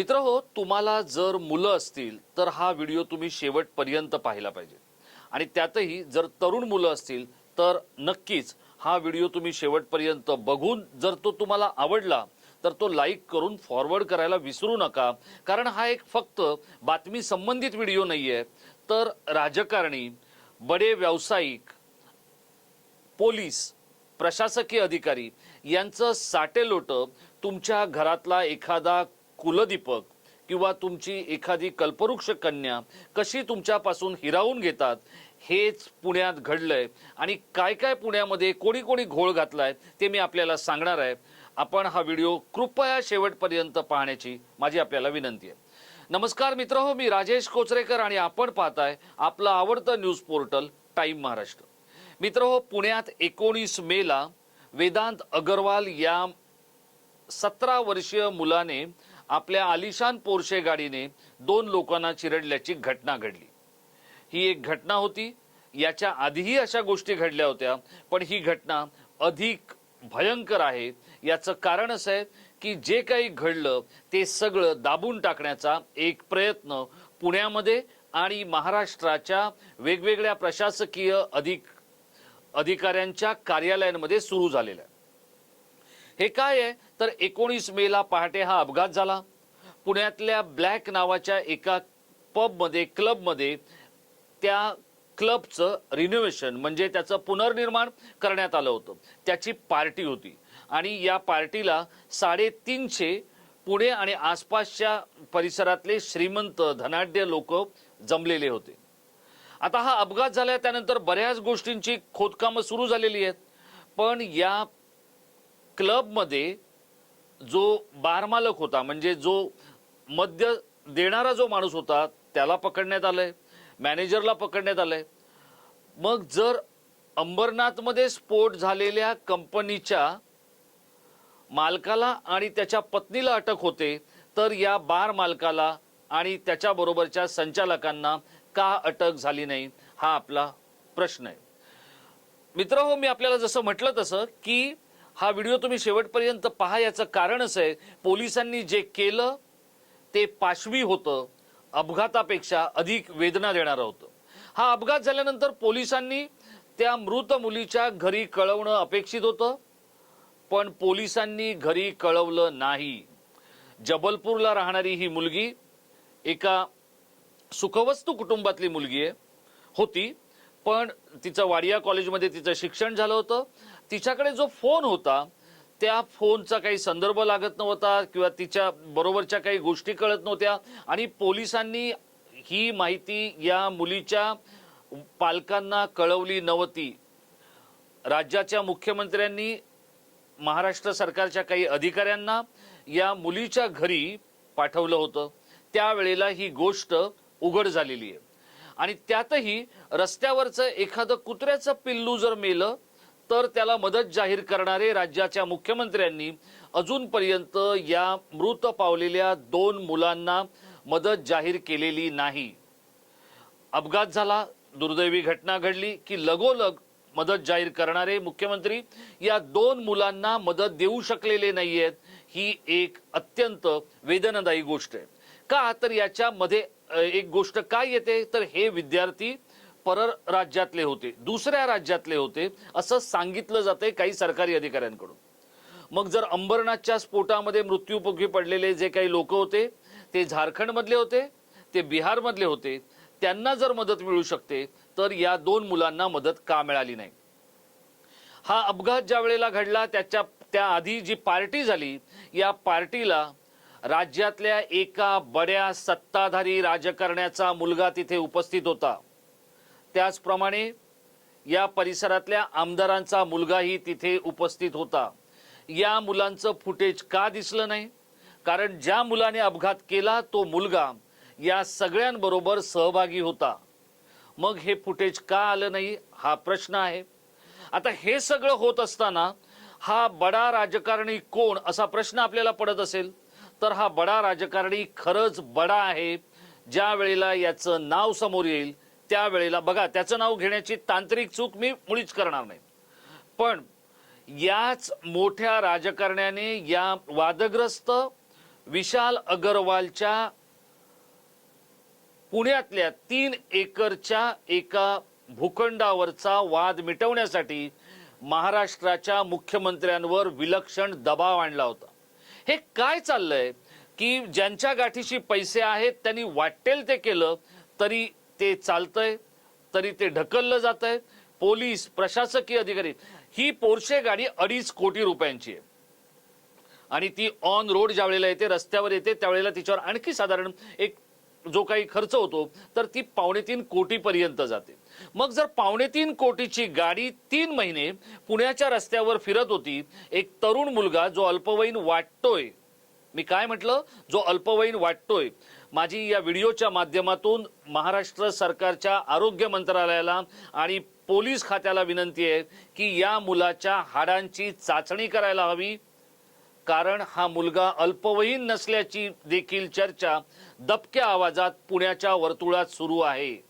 मित्र हो तुम्हाला जर मुलं असतील तर हा व्हिडिओ तुम्ही शेवटपर्यंत पाहिला पाहिजे. आणि त्यातही जर तरुण मुलं असतील तर नक्कीच हा व्हिडिओ तुम्ही शेवटपर्यंत बघून जर तो तुम्हाला आवडला तर तो लाईक करून फॉरवर्ड करायला विसरू नका. कारण हा एक फक्त बातमी संबंधित व्हिडिओ नाही आहे तर राजकारणी बडे व्यावसायिक पोलीस प्रशासकीय अधिकारी यांचं साटेलोटं तुमच्या घरातला एखादा कुलदीपक किंवा तुमची एखादी कल्पवृक्ष कन्या कशी तुमच्यापासून हिरावून घेतात हेच पुण्यात घडलंय. आणि काय काय पुण्यामध्ये कोणी कोणी घोळ घातलाय ते मी आपल्याला सांगणार आहे. आपण हा व्हिडिओ कृपया शेवटपर्यंत पाहण्याची माझी आपल्याला विनंती आहे. नमस्कार मित्र हो मी राजेश कोचरेकर आणि आपण पाहताय आपलं आवडतं न्यूज पोर्टल टाइम महाराष्ट्र. मित्र हो पुण्यात एकोणीस मेला वेदांत अगरवाल या सतरा वर्षीय मुलाने आपल्या आलिशान पोरशे गाडीने दोन लोकांना चिरडल्याची घटना घडली. ही एक घटना होती याच्या आधीही अशा गोष्टी घडल्या होत्या पण ही घटना अधिक भयंकर आहे. याचं कारण असं आहे की जे काही घडलं ते सगळं दाबून टाकण्याचा एक प्रयत्न पुण्यामध्ये आणि महाराष्ट्राच्या वेगवेगळ्या प्रशासकीय अधिक अधिकाऱ्यांच्या कार्यालयांमध्ये सुरू झालेलं आहे. हे काय आहे? तर एकोणीस मेला पहाटे हा अपघात झाला. पुण्यातल्या ब्लॅक नावाच्या एका पबमध्ये क्लबमध्ये त्या क्लबचं रिनोव्हेशन म्हणजे त्याचं पुनर्निर्माण करण्यात आलं होतं. त्याची पार्टी होती. आणि या पार्टीला साडेतीनशे पुणे आणि आसपासच्या परिसरातले श्रीमंत धनाढ्य लोक जमलेले होते. आता हा अपघात झाला त्यानंतर बऱ्याच गोष्टींची खोदकामं सुरू झालेली आहेत. पण या क्लबमध्ये जो बारमालक होता म्हणजे जो मद्य देणारा जो माणूस होता त्याला पकडण्यात आलंय मॅनेजरला पकडण्यात आलंय. मग जर अंबरनाथमध्ये स्फोट झालेल्या कंपनीच्या मालकाला आणि त्याच्या पत्नीला अटक होते तर या बार मालकाला आणि त्याच्याबरोबरच्या संचालकांना का अटक झाली नाही हा आपला प्रश्न आहे. मित्र हो मी आपल्याला जसं म्हटलं तसं की हा व्हिडिओ तुम्ही शेवटपर्यंत पहा याचं कारण असं आहे पोलिसांनी जे केलं ते पाशवी होतं अपघातापेक्षा अधिक वेदना देणारं होतं. हा अपघात झाल्यानंतर पोलिसांनी त्या मृत मुलीच्या घरी कळवणं अपेक्षित होतं पण पोलिसांनी घरी कळवलं नाही. जबलपूरला राहणारी ही मुलगी एका सुखवस्तू कुटुंबातली मुलगी आहे होती पण तिचं वाडिया कॉलेजमध्ये तिचं शिक्षण झालं होतं. तिच्याकडे जो फोन होता त्या फोनचा काही संदर्भ लागत नव्हता किंवा तिच्या बरोबरच्या काही गोष्टी कळत नव्हत्या आणि पोलिसांनी ही माहिती या मुलीच्या पालकांना कळवली नव्हती. राज्याच्या मुख्यमंत्र्यांनी महाराष्ट्र सरकारच्या काही अधिकाऱ्यांना या मुलीच्या घरी पाठवलं होतं. त्यावेळेला ही गोष्ट उघड झालेली आहे. आणि त्यातही रस्त्यावरचं एखादं कुत्र्याचं पिल्लू जर मेलं तर त्याला मदत जाहीर करणारे राज्याच्या मुख्यमंत्र्यांनी अजूनपर्यंत या मृत पावलेल्या दोन मुलांना मदत जाहीर केलेली नाही. अपघात झाला दुर्दैवी घटना घडली की लगोलग मदत जाहीर करणारे मुख्यमंत्री या दोन मुलांना मदत देऊ शकलेले नाहीयेत ही एक अत्यंत वेदनादायी गोष्ट आहे. का तर याच्यामध्ये एक गोष्ट काय येते? तर हे विद्यार्थी परराज्यातले होते दुसऱ्या राज्यातले होते असं सांगितलं जाते काही सरकारी अधिकाऱ्यांकडून. मग जर अंबरनाथच्या स्फोटामध्ये मृत्यूमुखी पडलेले जे काही लोक होते ते झारखंडमधले होते ते बिहारमधले होते त्यांना जर मदत मिळू शकते तर या दोन मुलांना मदत का मिळाली नाही? हा अपघात ज्या वेळेला घडला त्याच्या त्याआधी जी पार्टी झाली या पार्टीला राज्यातल्या एका बड्या सत्ताधारी राजकारण्याचा मुलगा तिथे उपस्थित होता. त्याचप्रमाणे या परिसरातल्या आमदारांचा मुलगाही तिथे उपस्थित होता. या मुलांचं फुटेज का दिसलं नाही? कारण ज्या मुलाने अपघात केला तो मुलगा या सगळ्यांबरोबर सहभागी होता. मग हे फुटेज का आलं नाही हा प्रश्न आहे. आता हे सगळं होत असताना हा बडा राजकारणी कोण असा प्रश्न आपल्याला पडत असेल? तर हा बडा राजकारणी खरंच बडा आहे. ज्या वेळेला याचं नाव समोर येईल त्यावेळेला बघा त्याचं नाव घेण्याची तांत्रिक चूक मी मुळीच करणार नाही. पण याच मोठ्या राजकारण्याने या वादग्रस्त विशाल अगरवालच्या पुण्यातल्या तीन एकरच्या एका भूखंडावरचा वाद मिटवण्यासाठी महाराष्ट्राच्या मुख्यमंत्र्यांवर विलक्षण दबाव आणला होता. हे काय चाललंय? की ज्यांच्या गाठीशी पैसे आहेत त्यांनी वाटेल ते केलं तरी ते चालतंय तरी ते ढकललं जात आहे पोलीस प्रशासकीय अधिकारी ही पोर्शे गाडी अडीच कोटी रुपयांची आहे. आणि ती ऑन रोड ज्या वेळेला येते रस्त्यावर येते त्यावेळेला तिच्यावर आणखी साधारण एक जो काही खर्च होतो तर ती पावणे तीन जाते. मग जर पावणे तीन कोटीची गाडी तीन महिने पुण्याच्या रस्त्यावर फिरत होती एक तरुण मुलगा जो अल्पवयीन वाटतोय मी काय म्हटलं? जो अल्पवयीन वाटतोय माझी या व्हिडिओच्या माध्यमातून महाराष्ट्र सरकारच्या आरोग्य मंत्रालयाला आणि पोलीस खात्याला विनंती आहे की या मुलाच्या हाडांची चाचणी करायला हवी. कारण हा मुलगा अल्पवयीन नसल्याची देखील चर्चा दबक्या आवाजात पुण्याच्या वर्तुळात सुरू आहे.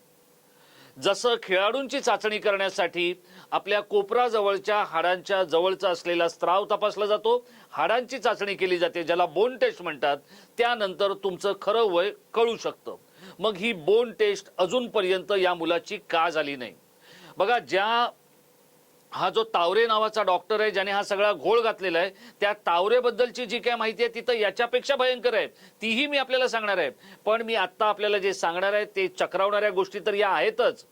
जसं खेळाडूंची चाचणी करण्यासाठी आपल्या कोपराजवळच्या हाडांच्या जवळचा असलेला स्त्राव तपासला जातो. हाडांची चाचणी केली जाते ज्याला बोन टेस्ट म्हणतात. त्यानंतर तुमचं खरं वय कळू शकतं. मग ही बोन टेस्ट अजूनपर्यंत या मुलाची का झाली नाही? बघा ज्या हा जो तावरे नावाचा डॉक्टर आहे ज्याने हा सगळा घोळ घातलेला आहे त्या तावरेबद्दलची जी काय माहिती आहे ती तर याच्यापेक्षा भयंकर आहे. तीही मी आपल्याला सांगणार आहे. पण मी आत्ता आपल्याला जे सांगणार आहे ते चक्रावणाऱ्या गोष्टी तर या आहेतच.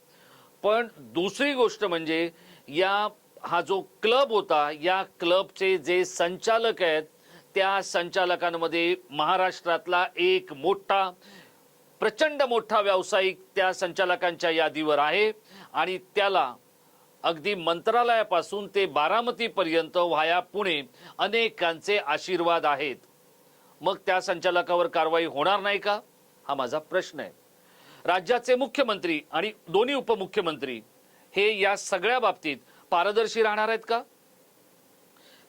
पण दुसरी गोष्ट म्हणजे या हा जो क्लब होता या क्लबचे जे संचालक आहेत त्या संचालकांमध्ये महाराष्ट्रातला एक मोठा प्रचंड मोठा व्यावसायिक त्या संचालकांच्या यादीवर आहे. आणि त्याला अगदी मंत्रालयापासून ते बारामतीपर्यंत व्हाया पुणे अनेकांचे आशीर्वाद आहेत. मग त्या संचालकावर कारवाई होणार नाही का? हा माझा प्रश्न आहे. राज्याचे मुख्यमंत्री आणि दोन्ही उपमुख्यमंत्री हे या सगळ्या बाबतीत पारदर्शी राहणार आहेत का?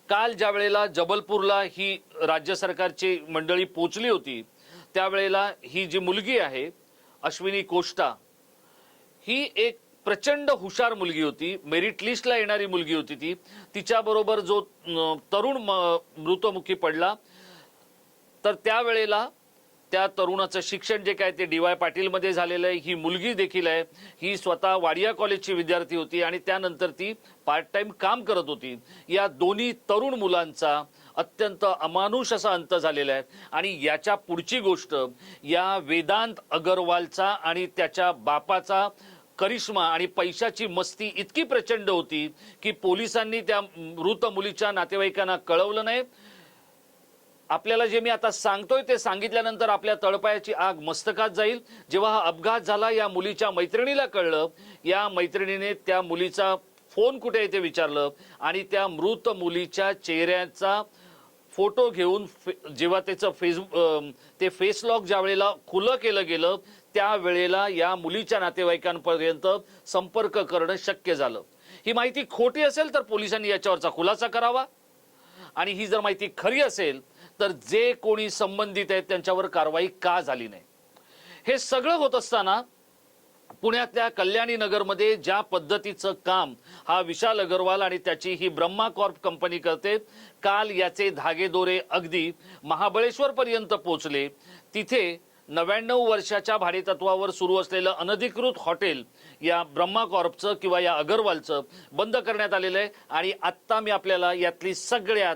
काल ज्या वेळेला जबलपूरला ही राज्य सरकारची मंडळी पोचली होती त्यावेळेला ही जी मुलगी आहे अश्विनी कोष्टा ही एक प्रचंड हुशार मुलगी होती. मेरिट लिस्टला येणारी मुलगी होती ती. तिच्याबरोबर जो तरुण म- मृतमुखी पडला तर त्यावेळेला त्या तरुणाचं शिक्षण जे काय ते डी वाय पाटीलमध्ये झालेलं आहे. ही मुलगी देखील आहे. ही स्वतः वाडिया कॉलेजची विद्यार्थी होती आणि त्यानंतर ती पार्ट टाइम काम करत होती. या दोन्ही तरुण मुलांचा अत्यंत अमानुष असा अंत झालेला आहे. आणि याच्या पुढची गोष्ट या वेदांत अगरवालचा आणि त्याच्या बापाचा करिश्मा आणि पैशाची मस्ती इतकी प्रचंड होती की पोलिसांनी त्या मृत मुलीच्या नातेवाईकांना कळवलं नाही. आपल्याला जे मी आता सांगतोय ते सांगितल्यानंतर आपल्या तळपायाची आग मस्तकात जाईल. जेव्हा हा अपघात झाला या मुलीच्या मैत्रिणीला कळलं. या मैत्रिणीने त्या मुलीचा फोन कुठे आहे ते विचारलं आणि त्या मृत मुलीच्या चेहऱ्याचा फोटो घेऊन फे- जेव्हा त्याचं फेस ते फेसलॉक ज्या वेळेला खुलं केलं गेलं त्यावेळेला या मुलीच्या नातेवाईकांपर्यंत संपर्क करणं शक्य झालं. ही माहिती खोटी असेल तर पोलिसांनी याच्यावरचा खुलासा करावा. आणि ही जर माहिती खरी असेल तर जे कोणी संबंधित आहेत त्यांच्यावर कारवाई का झाली नाही? हे सगळं होत असताना पुण्यातल्या कल्याणी नगरमध्ये ज्या पद्धतीचं काम हा विशाल अगरवाल आणि त्याची ही ब्रह्मा कॉर्प कंपनी करते काल याचे धागेदोरे अगदी महाबळेश्वरपर्यंत पोचले. पोहोचले तिथे नव्याण्णव वर्षाच्या भाडेतत्वावर सुरू असलेलं अनधिकृत हॉटेल या ब्रह्मा कॉर्पचं किंवा या अगरवालचं बंद करण्यात आलेलं आहे. आणि आत्ता मी आपल्याला यातली सगळ्यात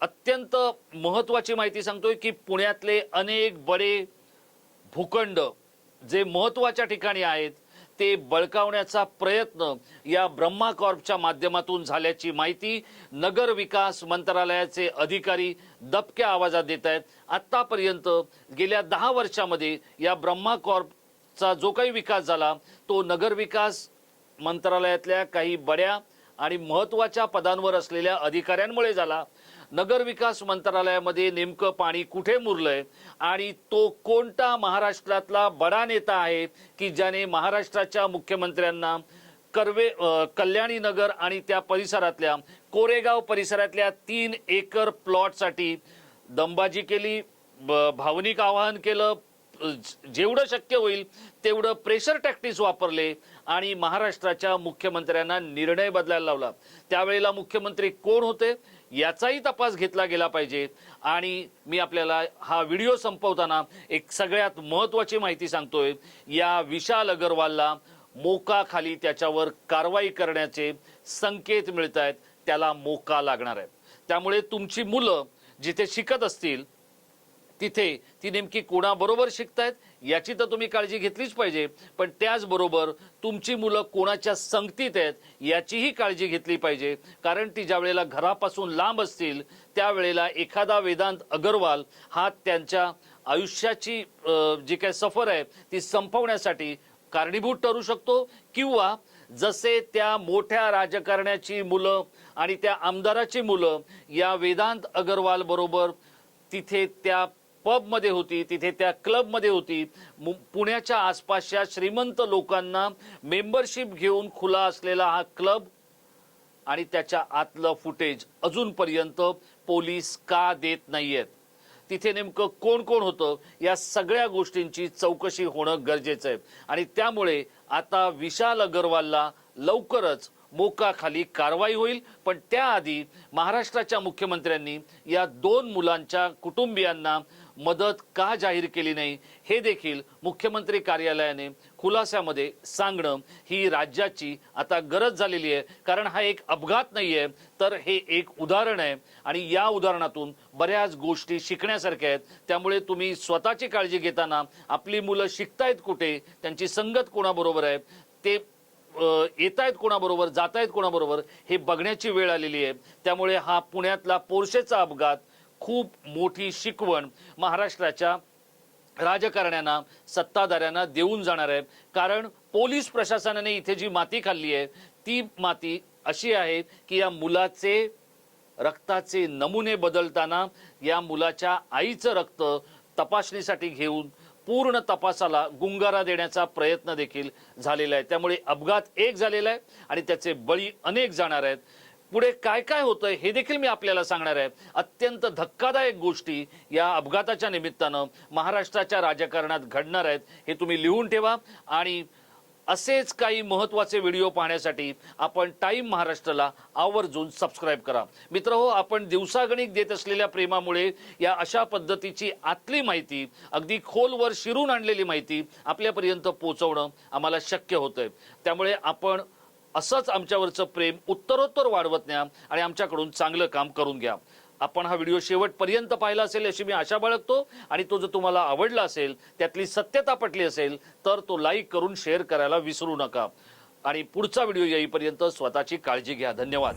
अत्यंत महत्त्वाची माहिती सांगतोय की पुण्यातले अनेक बडे भूखंड जे महत्त्वाच्या ठिकाणी आहेत ते बळकावण्याचा प्रयत्न या ब्रह्मा कॉर्पच्या माध्यमातून झाल्याची माहिती नगर विकास मंत्रालयाचे अधिकारी दबक्या आवाजात देत आहेत. आत्तापर्यंत गेल्या दहा वर्षामध्ये या ब्रह्मा कॉर्पचा जो काही विकास झाला तो नगर विकास मंत्रालयातल्या काही बड्या आणि महत्त्वाच्या पदांवर असलेल्या अधिकाऱ्यांमुळे झाला. नगरविकास मंत्रालयामध्ये नेमकं पाणी कुठे मुरलंय आणि तो कोणता महाराष्ट्रातला बडा नेता आहे की ज्याने महाराष्ट्राच्या मुख्यमंत्र्यांना कर्वे कल्याणी नगर आणि त्या परिसरातल्या कोरेगाव परिसरातल्या तीन एकर प्लॉटसाठी दंबाजी केली भावनिक आवाहन केलं जेवढं शक्य होईल तेवढं प्रेशर टॅक्टिस वापरले आणि महाराष्ट्राच्या मुख्यमंत्र्यांना निर्णय बदलायला लावला. त्यावेळेला मुख्यमंत्री कोण होते? याचाही तपास घेतला गेला पाहिजे. आणि मी आपल्याला हा व्हिडिओ संपवताना एक सगळ्यात महत्त्वाची माहिती सांगतोय. या विशाल अगरवालला मोकाखाली त्याच्यावर कारवाई करण्याचे संकेत मिळत आहेत त्याला मोका लागणार आहे त्यामुळे तुमची मुलं जिथे शिकत असतील तिथे ती नेमकी कोणाबरोबर शिकतायत याची तर तुम्ही काळजी घेतलीच पाहिजे. पण त्याचबरोबर तुमची मुलं कोणाच्या संगतीत आहेत याचीही काळजी घेतली पाहिजे. कारण ती ज्या वेळेला घरापासून लांब असतील त्यावेळेला एखादा वेदांत अगरवाल हा त्यांच्या आयुष्याची जी काय सफर आहे ती संपवण्यासाठी कारणीभूत ठरू शकतो. किंवा जसे त्या मोठ्या राजकारण्याची मुलं आणि त्या आमदाराची मुलं या वेदांत अगरवाल बरोबर तिथे त्या पबमध्ये होती तिथे त्या क्लबमध्ये होती. पुण्याच्या आसपासच्या श्रीमंत लोकांना मेंबरशिप घेऊन खुला असलेला हा क्लब आणि त्याच्या आतलं फुटेज अजूनपर्यंत पोलीस का देत नाहीयेत? तिथे नेमकं कोण कोण होतं? या सगळ्या गोष्टींची चौकशी होणं गरजेचं आहे. आणि त्यामुळे आता विशाल अगरवालला लवकरच मोकाखाली कारवाई होईल. पण त्याआधी महाराष्ट्राच्या मुख्यमंत्र्यांनी या दोन मुलांच्या कुटुंबियांना मदत का जाहीर केली नाही हे देखील मुख्यमंत्री कार्यालयाने खुलास्यामध्ये सांगणं ही राज्याची आता गरज झालेली आहे. कारण हा एक अपघात नाही आहे तर हे एक उदाहरण आहे. आणि या उदाहरणातून बऱ्याच गोष्टी शिकण्यासारख्या आहेत. त्यामुळे तुम्ही स्वतःची काळजी घेताना आपली मुलं शिकतायत कुठे त्यांची संगत कोणाबरोबर आहे ते येत आहेत कोणाबरोबर जात आहेत कोणाबरोबर हे बघण्याची वेळ आलेली आहे. त्यामुळे हा पुण्यातला पोरशेचा अपघात खूप मोठी शिकवण महाराष्ट्राच्या राजकारण्यांना सत्ताधाऱ्यांना देऊन जाणार आहे. कारण पोलीस प्रशासनाने इथे जी माती खाल्ली आहे ती माती अशी आहे की या मुलाचे रक्ताचे नमुने बदलताना या मुलाच्या आईचं रक्त तपासणीसाठी घेऊन पूर्ण तपासाला गुंगारा देण्याचा प्रयत्न देखील झालेला आहे. त्यामुळे अपघात एक झालेला आहे आणि त्याचे बळी अनेक जाणार आहेत. पुढे काय काय होतंय हे देखील मी आपल्याला सांगणार आहे. अत्यंत धक्कादायक गोष्टी या अपघाताच्या निमित्तानं महाराष्ट्राच्या राजकारणात घडणार आहेत हे तुम्ही लिहून ठेवा. आणि असेच काही महत्त्वाचे व्हिडिओ पाहण्यासाठी आपण टाईम महाराष्ट्राला आवर्जून सबस्क्राईब करा. मित्र हो आपण दिवसागणिक देत असलेल्या प्रेमामुळे या अशा पद्धतीची आतली माहिती अगदी खोलवर शिरून आणलेली माहिती आपल्यापर्यंत पोहोचवणं आम्हाला शक्य होतंय. त्यामुळे आपण असंच आमच्यावरचं प्रेम उत्तरोत्तर वाढवत न्या आणि आमच्याकडून चांगलं काम करून घ्या. आपण हा व्हिडिओ शेवटपर्यंत पाहिला असेल अशी मी आशा बाळगतो आणि तो जर तुम्हाला आवडला असेल त्यातली सत्यता पटली असेल तर तो लाईक करून शेअर करायला विसरू नका. आणि पुढचा व्हिडिओ येईपर्यंत स्वतःची काळजी घ्या. धन्यवाद.